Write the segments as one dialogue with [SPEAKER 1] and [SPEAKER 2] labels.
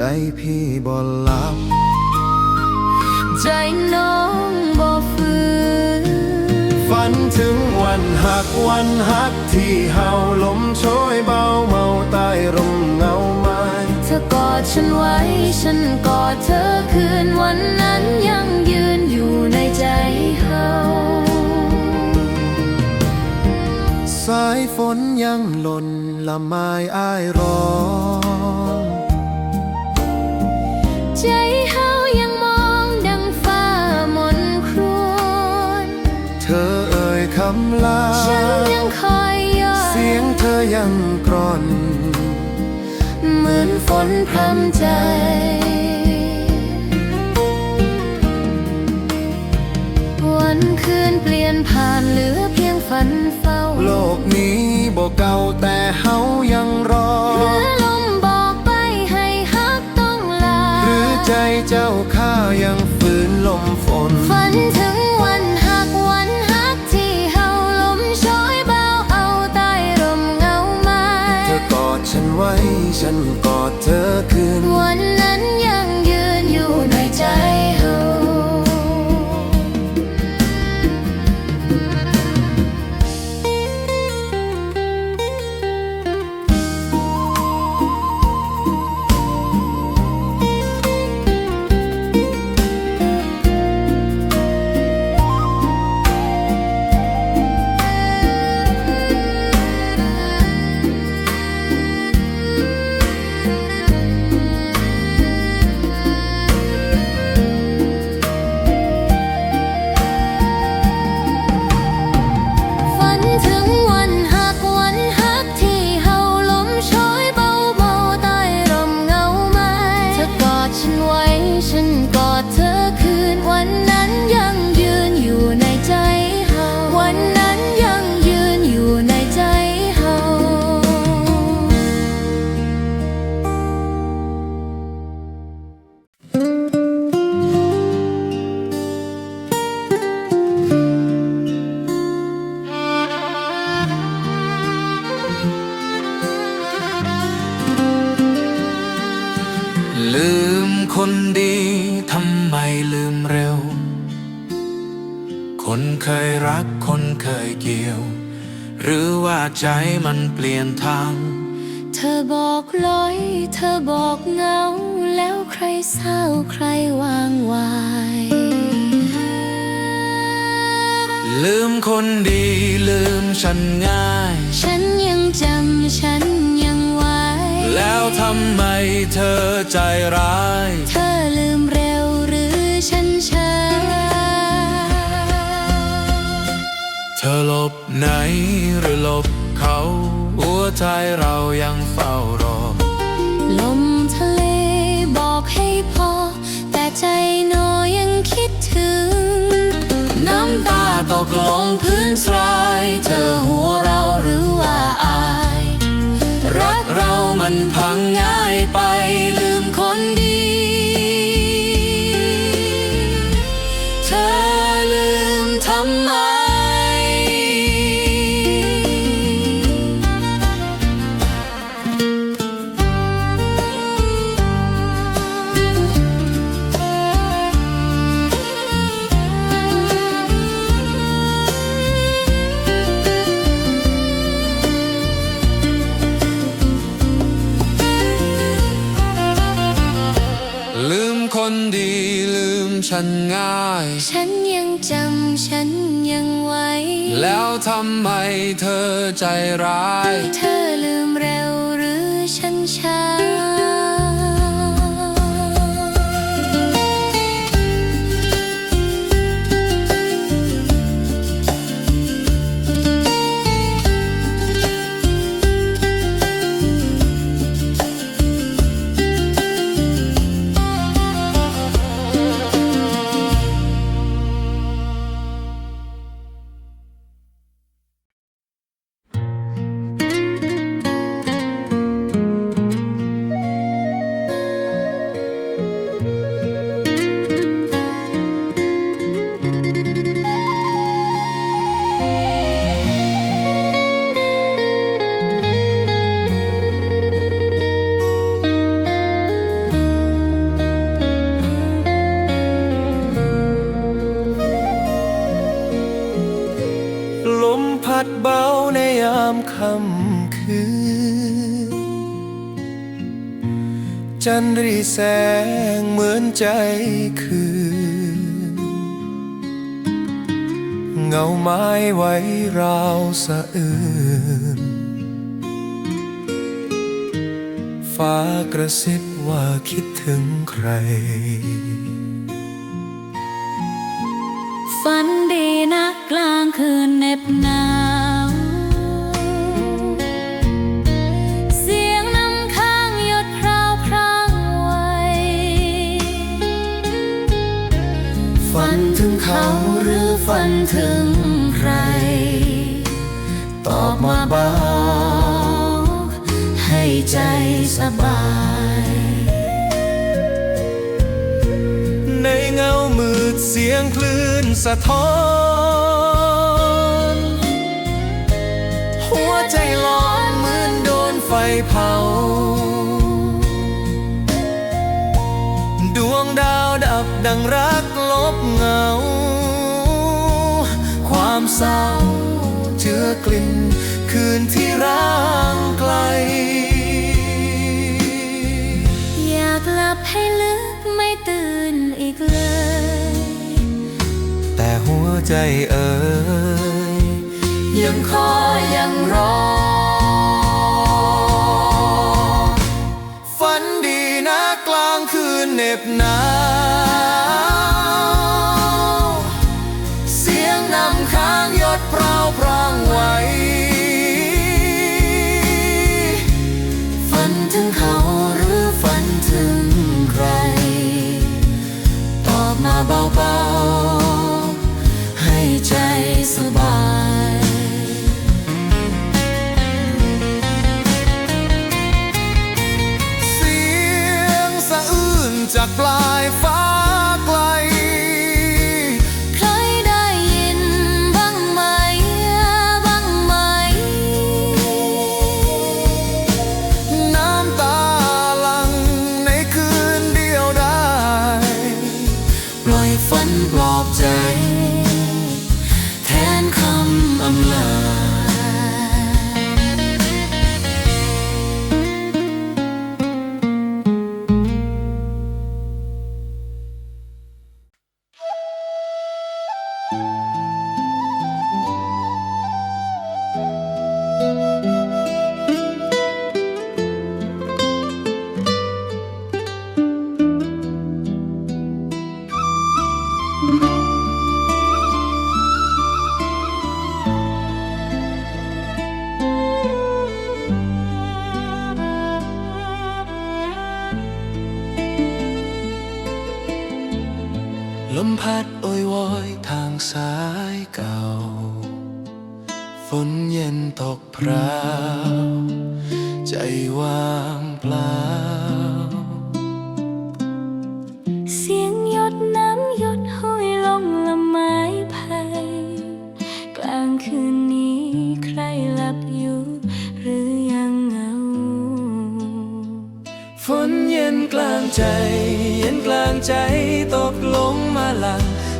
[SPEAKER 1] ใจพี่บ่หลับ
[SPEAKER 2] ใจน้องบ่ฟื้น
[SPEAKER 1] ฝันถึงวันหักวันหักที่เฮาลมโชยเบาเมาใต้ร่มเงาไม้
[SPEAKER 2] เธอกอดฉันไว้ ฉันกอดเธอคืนวันนั้นยังยืนอยู่ในใจเฮา
[SPEAKER 1] สายฝนยังหล่นละไม้อ้ายร้อง
[SPEAKER 2] ใจเฮายังมองดังฟ้ามนครวน
[SPEAKER 1] เธอเอ่ยคำลา
[SPEAKER 2] ฉันยังคอยย้อน
[SPEAKER 1] เสียงเธอยังกร่อน
[SPEAKER 2] เหมือนฝนพรำใจวันคืนเปลี่ยนผ่านเหลือเพียงฝันเฝ้า
[SPEAKER 1] โลกนี้บ่เก่าแต่เฮายังรอ ยังฝืนลมฝน
[SPEAKER 2] ฝันถึงวันหักวันหักที่เฮาลมโชยเบาเอาใต้ร่มเงาไม้
[SPEAKER 1] เธอกอดฉันไว้ฉันก
[SPEAKER 2] ยรักคนเค
[SPEAKER 3] ยเกี่ยว หรือว่าใจมันเปลี่ยนทาง
[SPEAKER 2] เธอบอกลอย เธอบอกเงา แล้วใครเศร้าใครวางวาย
[SPEAKER 3] ลืมคนดีลืมฉันง่าย
[SPEAKER 2] ฉันยังจำฉันยังไว้
[SPEAKER 3] แล้วทำไมเธอใจร้าย
[SPEAKER 2] เธอลืม
[SPEAKER 3] ไหนหรือลบเขา หัวใจเรายังเฝ้ารอ
[SPEAKER 2] ลมทะเลบอกให้พอ แต่ใจโนยังคิดถึง
[SPEAKER 3] น้ำตาตกลงพื้นทรายเธอหัว แล้วทำไมเธอใจร้าย
[SPEAKER 1] จันรีแสงเหมือนใจคืน เงาไม้ไว้ราวสะอื้นฟ้ากระซิบว่าคิดถึงใคร
[SPEAKER 2] ฝันดีนะกลางคืนเหน็บหนาว เขา
[SPEAKER 1] หรือฝันถึงใคร ตอบมาบ้า
[SPEAKER 2] ให้ใจสบาย
[SPEAKER 1] ในเงามืดเสียงคลื่นสะท้อน หัวใจร้อนเหมือนโดนไฟเผาดวงดาวดับดังรัก เศร้าเจือกลิ่นคืนที่ร่างไกล
[SPEAKER 2] อยากหลับให้ลึกไม่ตื่นอีกเลย
[SPEAKER 1] แต่หัวใจเอ่ย
[SPEAKER 2] ยังคอยยังรอ
[SPEAKER 1] ฝันดีนะกลางคืนเหน็บหนาว ตอ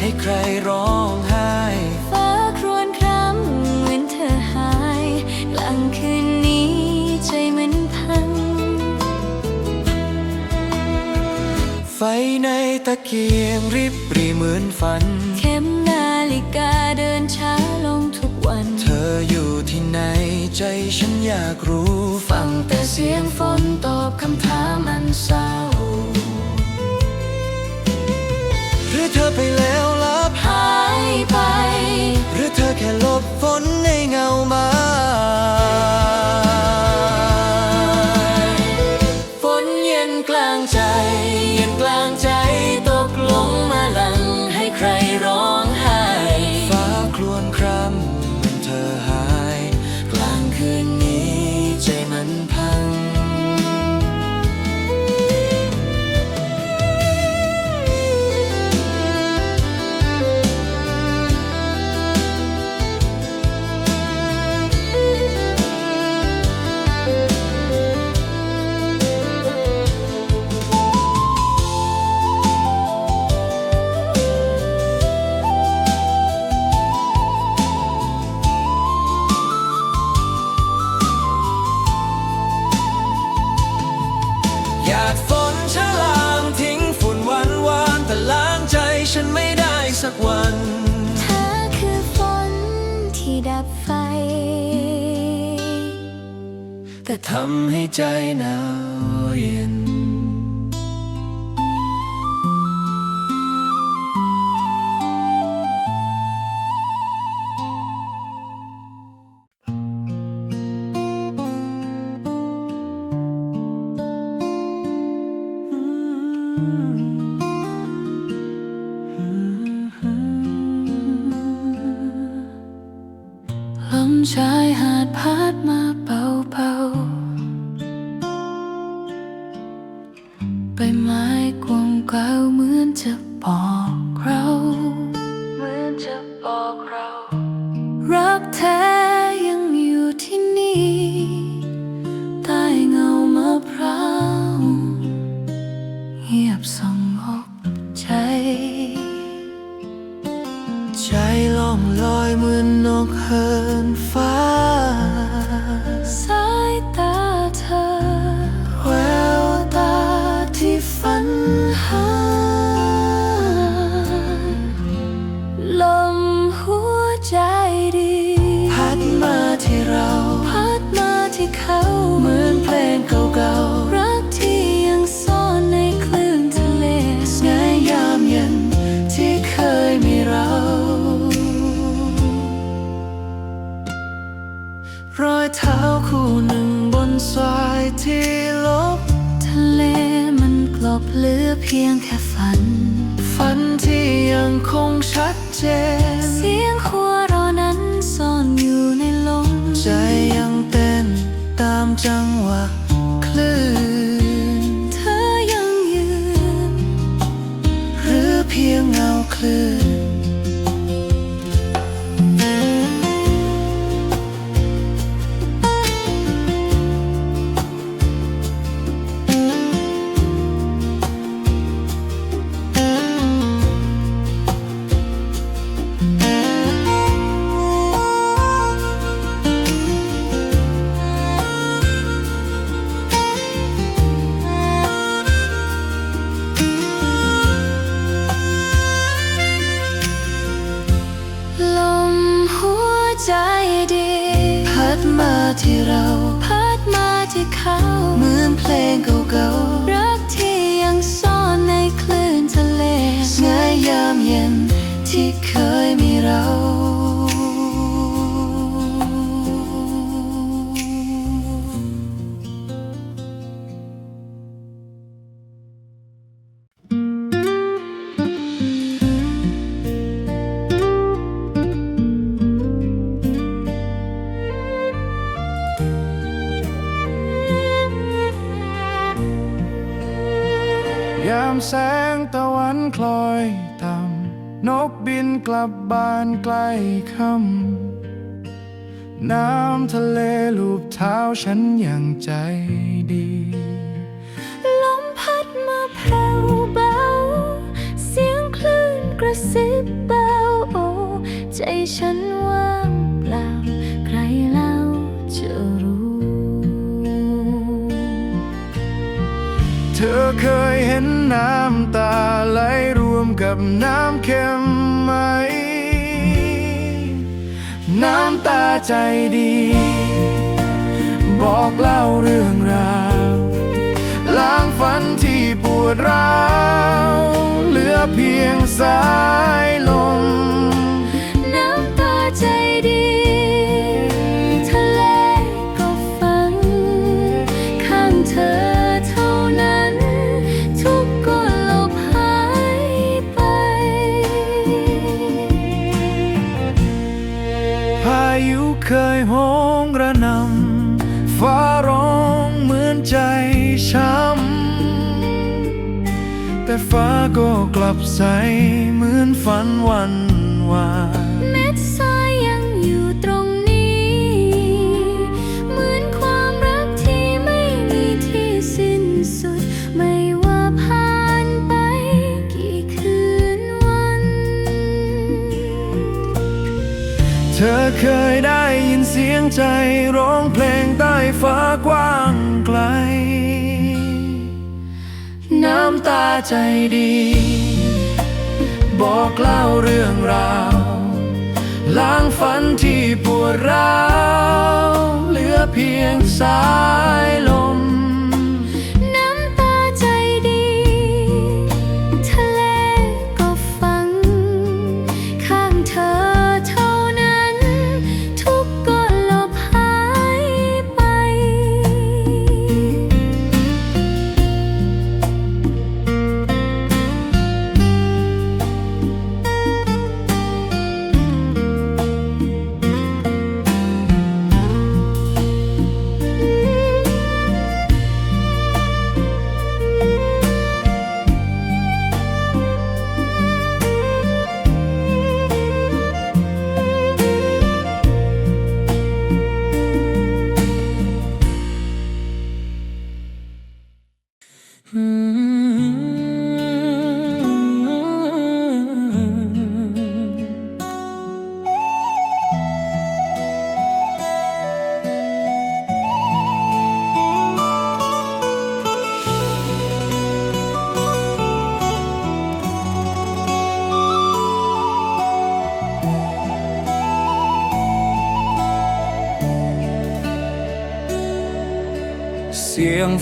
[SPEAKER 1] ให้ใค
[SPEAKER 2] ร
[SPEAKER 1] ร้
[SPEAKER 2] องไห้ฟ้าครวญครำเหมือนเธอหายกลางคืนนี้ใจเหมือนพัง
[SPEAKER 1] ไฟในตะเกียงริบปรีเหมือนฝัน
[SPEAKER 2] เข็มนาฬิกาเดินช้าลงทุกวัน
[SPEAKER 1] เธออยู่ที่ไหนใจฉันอยากรู้
[SPEAKER 2] ฟังแต่เสียงฝนตอบคำถามอันเศร้า
[SPEAKER 1] เธอไปแล้วลับ
[SPEAKER 2] หายไป
[SPEAKER 1] หรือเธอแค่หลบฝนในเงาไม้
[SPEAKER 2] ชายหาด
[SPEAKER 1] พั ลับบ้านใกล้ค่ำน้ำทะเลลูบเท้าฉันอย่างใจดี
[SPEAKER 2] ลมพัดมาแผ่วเบา เสียงคลื่นกระซิบเบาโอ้ใจฉันว่างเปล่า ใครเล่าจะรู้
[SPEAKER 1] เธอเคยเห็นน้ำตาไหลรวมกับน้ำเค็ม น้ำตาใจดี บอกเล่าเรื่องราวล้างฝันที่ปวดร้าวเหลือเพียงสายลม
[SPEAKER 2] น้ำตาใจ ฟ้าก็กลับ
[SPEAKER 1] ใส เหมือนฝันวันวาน
[SPEAKER 2] เม็ดทรายยังอยู่ตรงนี้ เหมือนความรักที่ไม่มีที่สิ้นสุด ไม่ว่าผ่านไปกี่คืนวัน
[SPEAKER 1] เธอเคยได้ยินเสียงใจร้องเพลงใต้ฟ้ากว้างไกล น้ำตาใจดี บอกเล่าเรื่องราว ล้างฝันที่ปวดร้าว เหลือเพียงสายลม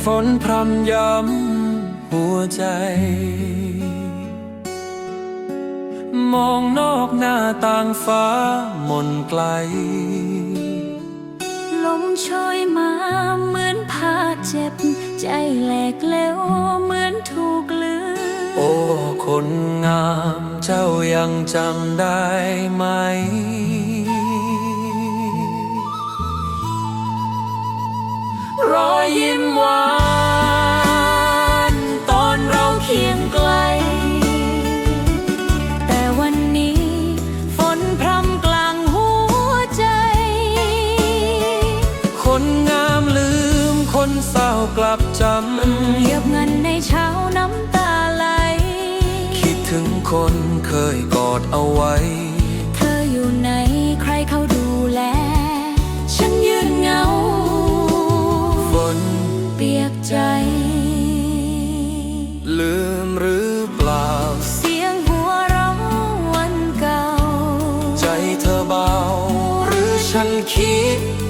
[SPEAKER 3] ฝนพรำย้ำหัวใจ มองนอกหน้าต่างฟ้ามนไกล
[SPEAKER 2] ลมโชยมาเหมือนพาเจ็บ ใจแหลกเล้วเหมือนถูกลืม
[SPEAKER 3] โอ้ คนงามเจ้ายังจำได้ไหม รอยยิ้มหวานตอนเราเคียงไกล
[SPEAKER 2] แต่วันนี้ฝนพรำกลางหัวใจ
[SPEAKER 3] คนงามลืมคนเศร้ากลับจำ
[SPEAKER 2] เหยียบเงินในเช้าน้ำตาไหล
[SPEAKER 3] คิดถึงคนเคยกอดเอาไว้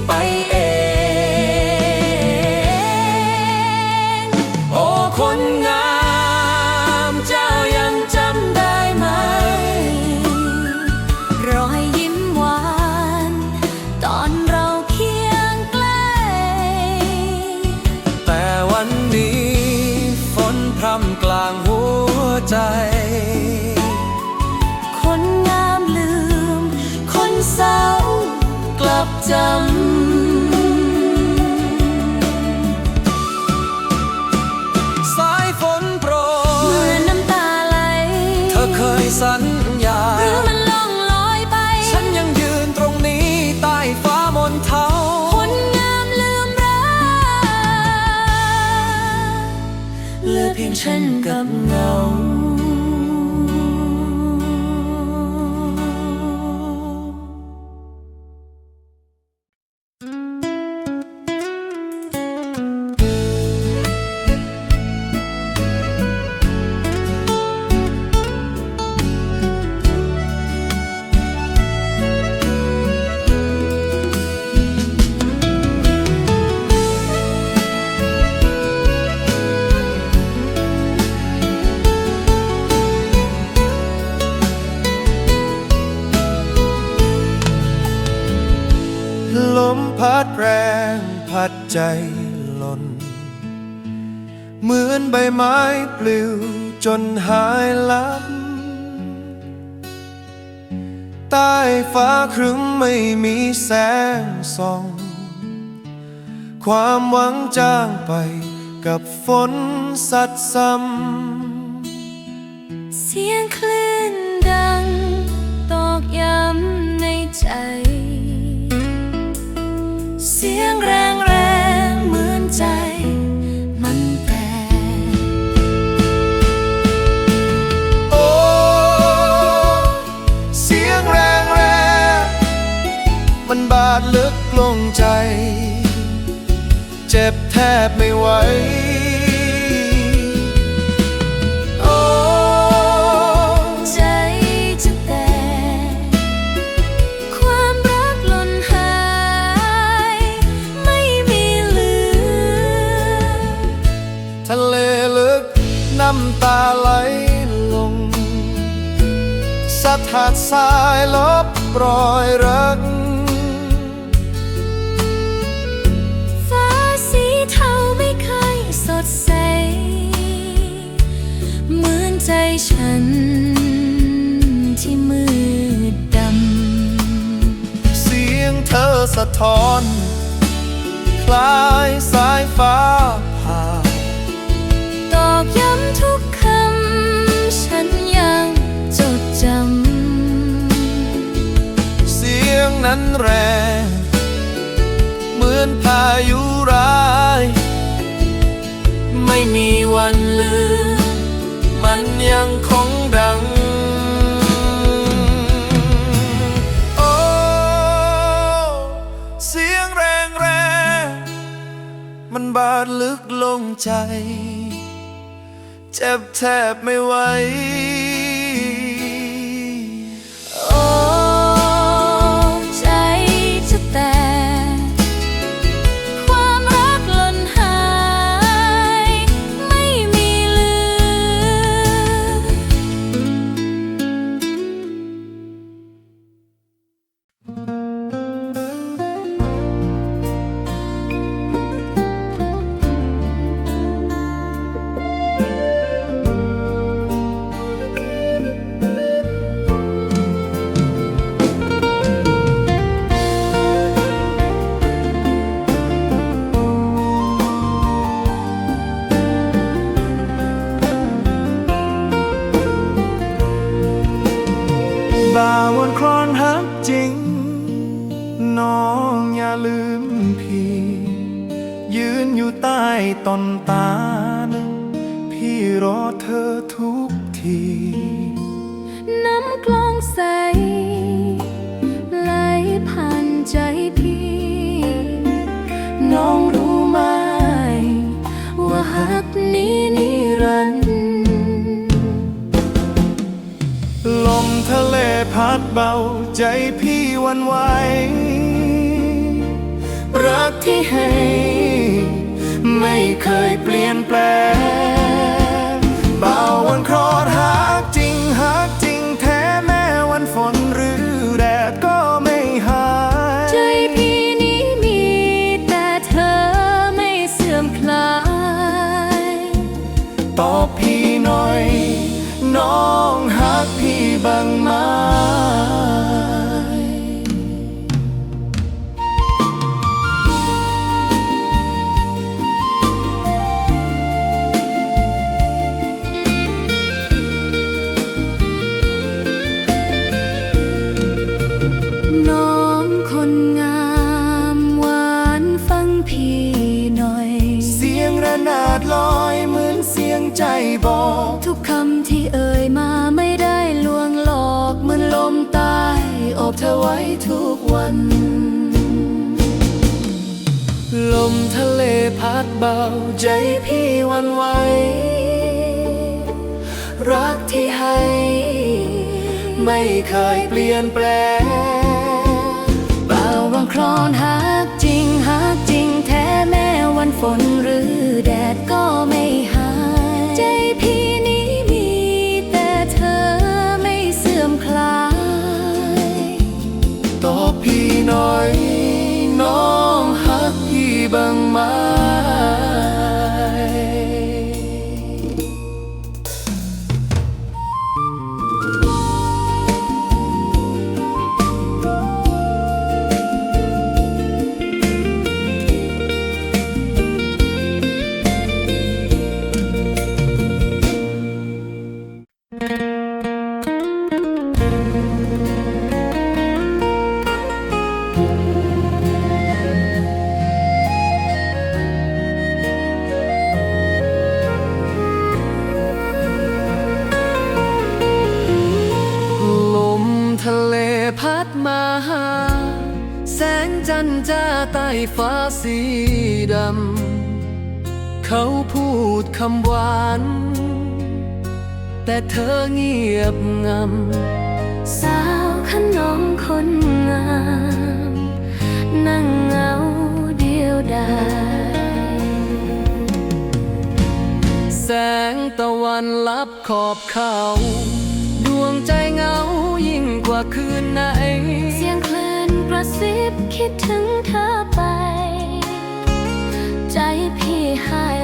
[SPEAKER 2] ไป
[SPEAKER 3] ลือเใจห
[SPEAKER 2] ล่
[SPEAKER 3] น
[SPEAKER 2] เหมือ
[SPEAKER 3] นใบ
[SPEAKER 1] ไม้ปลิวจนหายลับ ใต้ฟ้าครึ้มไม่มีแสงส่อง ความหวังจางไปกับฝนสัดซ้ำ
[SPEAKER 2] เสียงคลื่นดัง ตอกย้ำในใจ เสียงแรงแรง มัน
[SPEAKER 1] บาดลึกลงใจ เจ็บแทบไม่ไหวทะเลลึก
[SPEAKER 2] น้ำตาไหลลง สะทัด
[SPEAKER 1] สายลบรอย สะท้อน คล้ายสายฟ้าผ่า
[SPEAKER 2] ตอกย้ำทุกคำ ฉันยังจดจำ
[SPEAKER 1] เสียงนั้นแรง เหมือนพายุร้าย ไม่มีวันลืม มันยังคง มันบาดลึกลงใจ เจ็บแทบไม่ไหว
[SPEAKER 2] โอ้ใจจะแตก bằng ลม
[SPEAKER 1] ทะเลพัดเบาใจพี่วันไหว รักที่ให้ ไม่เคยเปลี่ยนแปลง
[SPEAKER 2] เป่า
[SPEAKER 1] บัง
[SPEAKER 2] ค
[SPEAKER 1] รอน
[SPEAKER 2] หาก
[SPEAKER 1] จริง
[SPEAKER 2] หากจริงแท้แม้วันฝนหรือแดดก็ไม่ nói nó hát khi bằng mắt ธอไป ใจพี่หาย